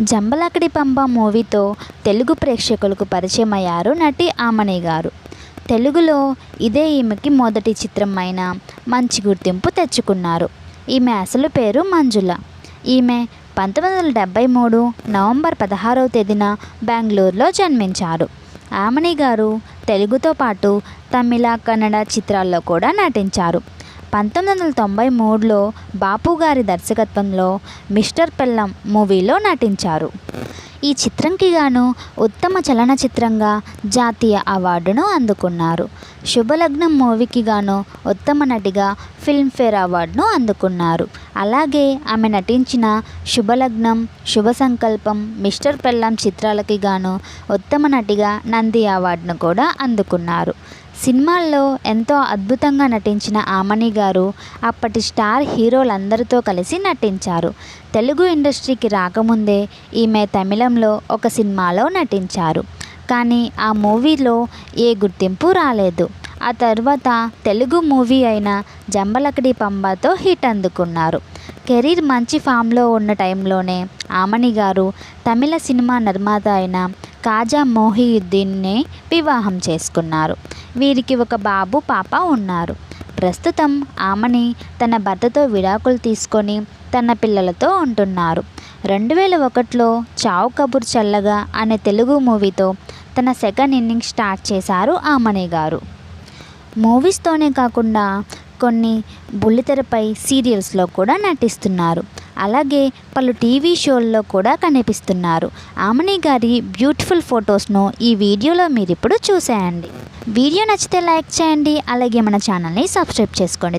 జంబలకడి పంప మూవీతో తెలుగు ప్రేక్షకులకు పరిచయం అయ్యారు నటి ఆమని గారు. తెలుగులో ఇదే ఈమెకి మొదటి చిత్రం అయిన మంచి గుర్తింపు తెచ్చుకున్నారు. ఈమె అసలు పేరు మంజుల. ఈమె పంతొమ్మిది వందల డెబ్భై మూడు నవంబర్ పదహారవ తేదీన బెంగళూరులో జన్మించారు. ఆమని గారు తెలుగుతో పాటు తమిళ కన్నడ చిత్రాల్లో కూడా నటించారు. పంతొమ్మిది వందల తొంభై మూడులో బాపు గారి దర్శకత్వంలో మిస్టర్ పెల్లం మూవీలో నటించారు. ఈ చిత్రంకి గాను ఉత్తమ చలనచిత్రంగా జాతీయ అవార్డును అందుకున్నారు. శుభలగ్నం మూవీకి గాను ఉత్తమ నటిగా ఫిల్మ్ఫేర్ అవార్డును అందుకున్నారు. అలాగే ఆమె నటించిన శుభలగ్నం శుభ సంకల్పం మిస్టర్ పెల్లం చిత్రాలకి గాను ఉత్తమ నటిగా నంది అవార్డును కూడా అందుకున్నారు. సినిమాల్లో ఎంతో అద్భుతంగా నటించిన ఆమని గారు అప్పటి స్టార్ హీరోలందరితో కలిసి నటించారు. తెలుగు ఇండస్ట్రీకి రాకముందే ఈమె తమిళంలో ఒక సినిమాలో నటించారు. కానీ ఆ మూవీలో ఏ గుర్తింపు రాలేదు. ఆ తర్వాత తెలుగు మూవీ అయిన జంబలకడి పంబాతో హిట్ అందుకున్నారు. కెరీర్ మంచి ఫామ్లో ఉన్న టైంలోనే ఆమని గారు తమిళ సినిమా నిర్మాత అయిన కాజా మోహియుద్దీన్ని వివాహం చేసుకున్నారు. వీరికి ఒక బాబు పాప ఉన్నారు. ప్రస్తుతం ఆమెని తన భర్తతో విడాకులు తీసుకొని తన పిల్లలతో ఉంటున్నారు. రెండు వేల ఒకటిలో చావు కబుర్ చల్లగా అనే తెలుగు మూవీతో తన సెకండ్ ఇన్నింగ్స్ స్టార్ట్ చేశారు ఆమని గారు. మూవీస్తోనే కాకుండా కొన్ని బుల్లితెరపై సీరియల్స్లో కూడా నటిస్తున్నారు. అలాగే పలు టీవీ షోల్లో కూడా కనిపిస్తున్నారు. ఆమని గారి బ్యూటిఫుల్ ఫొటోస్ను ఈ వీడియోలో మీరు ఇప్పుడు చూసేయండి. వీడియో నచ్చితే లైక్ చేయండి అలాగే మన ఛానల్ని సబ్స్క్రైబ్ చేసుకోండి.